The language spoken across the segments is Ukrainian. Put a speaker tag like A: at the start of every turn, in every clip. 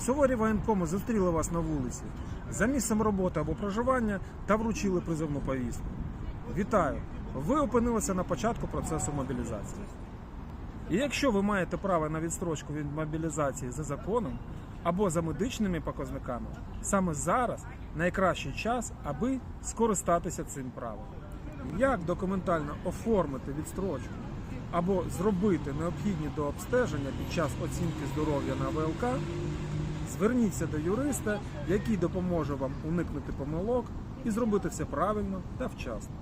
A: Суворі воєнкоми зустріли вас на вулиці за місцем роботи або проживання та вручили призовну повістку. Вітаю! Ви опинилися на початку процесу мобілізації. І якщо ви маєте право на відстрочку від мобілізації за законом або за медичними показниками, саме зараз найкращий час, аби скористатися цим правом. Як документально оформити відстрочку або зробити необхідні до обстеження під час оцінки здоров'я на ВЛК, зверніться до юриста, який допоможе вам уникнути помилок і зробити все правильно та вчасно.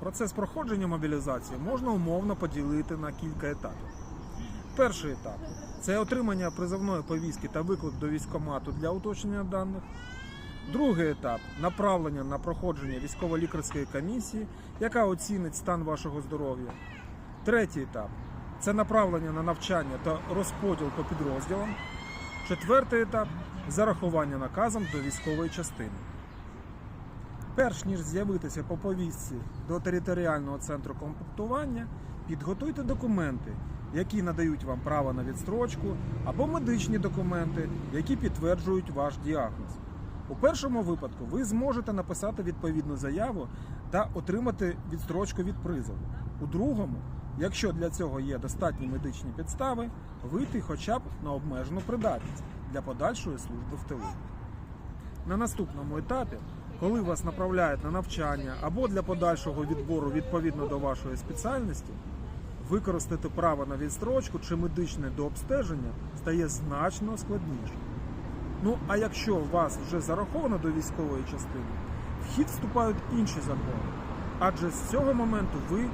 A: Процес проходження мобілізації можна умовно поділити на кілька етапів. Перший етап це отримання призовної повістки та виклик до військкомату для уточнення даних. Другий етап направлення на проходження військово-лікарської комісії, яка оцінить стан вашого здоров'я. Третій етап це направлення на навчання та розподіл по підрозділам. Четвертий етап зарахування наказом до військової частини. Перш ніж з'явитися по повістці до територіального центру комплектування, підготуйте документи, які надають вам право на відстрочку, або медичні документи, які підтверджують ваш діагноз. У першому випадку ви зможете написати відповідну заяву та отримати відстрочку від призову. У другому, якщо для цього є достатні медичні підстави, вийти хоча б на обмежену придатність для подальшої служби в тилу. На наступному етапі, коли вас направляють на навчання або для подальшого відбору відповідно до вашої спеціальності, використати право на відстрочку чи медичне дообстеження стає значно складніше. Ну а якщо вас вже зараховано до військової частини, в хід вступають інші закони, адже з цього моменту ви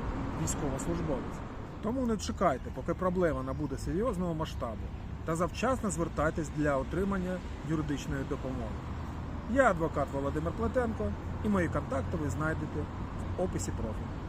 A: військовослужбовець. Тому не чекайте, поки проблема набуде серйозного масштабу, та завчасно звертайтесь для отримання юридичної допомоги. Я адвокат Володимир Плетенко, і мої контакти ви знайдете в описі профілю.